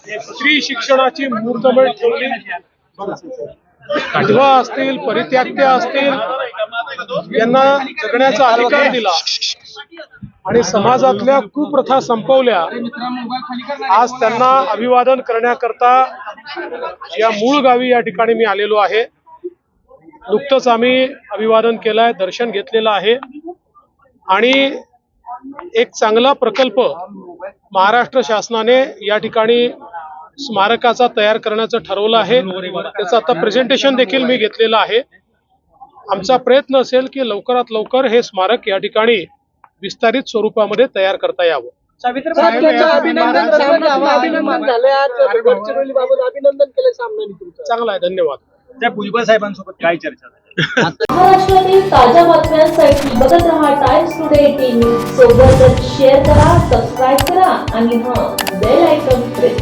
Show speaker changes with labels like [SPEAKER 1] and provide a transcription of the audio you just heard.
[SPEAKER 1] स्त्री शिक्षणाची मूर्तमेळ ठेवली. विधवा असतील परित्याक्त्या असतील यांना जगण्याचा अधिकार दिला. आणि समाजातल्या कुप्रथा संपवल्या. आज त्यांना अभिवादन करण्याकरता या मूळ गावी या ठिकाणी मी आलेलो आहे. नुकतंच आम्ही अभिवादन केलंय दर्शन घेतलेलं आहे. आणि एक चांगला प्रकल्प महाराष्ट्र शासनाने या ठिकाणी स्मारकाचा तयार करण्याचं ठरवलं आहे. त्याचं आता प्रेझेंटेशन देखील मी घेतलेलं आहे. आमचा प्रयत्न असेल की लवकरात लवकर हे स्मारक या ठिकाणी विस्तारित स्वरूपामध्ये तयार करता यावं. चांगला आहे धन्यवाद.
[SPEAKER 2] त्या भुजबळ साहेबांसोबत काय चर्चा झाली?
[SPEAKER 3] महाराष्ट्रातील ताज्या बातम्यांसाठी बघत रहा टाइम्स टुडे टीव्ही सोबतच शेअर करा सबस्क्राईब करा आणि हां बेल आयकॉन प्रेस